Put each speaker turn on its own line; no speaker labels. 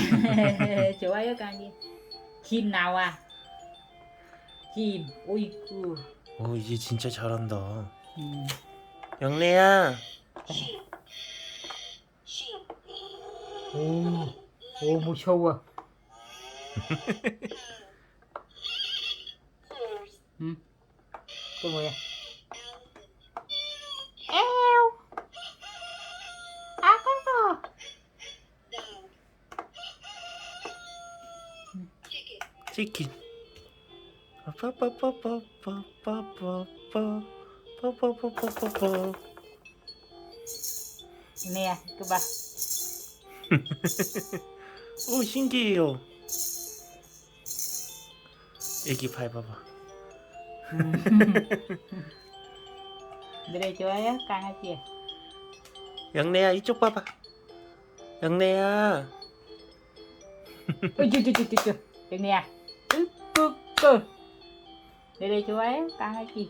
좋아요 강이 김 나와 김 오이쿠
오 이제 진짜 잘한다.
음.
영래야.
오, 오 무서워 응? 또 뭐야 에우 아까워
치킨. 빠빠빠빠빠빠빠빠빠빠빠빠빠.
nè cứ bà
오 신기해요. 애기 밟아봐.
đây 좋아요 강아지
영래야 이쪽 봐봐. 영래야.
nè ức Good. Đây đây chú ấy, ta hay kì.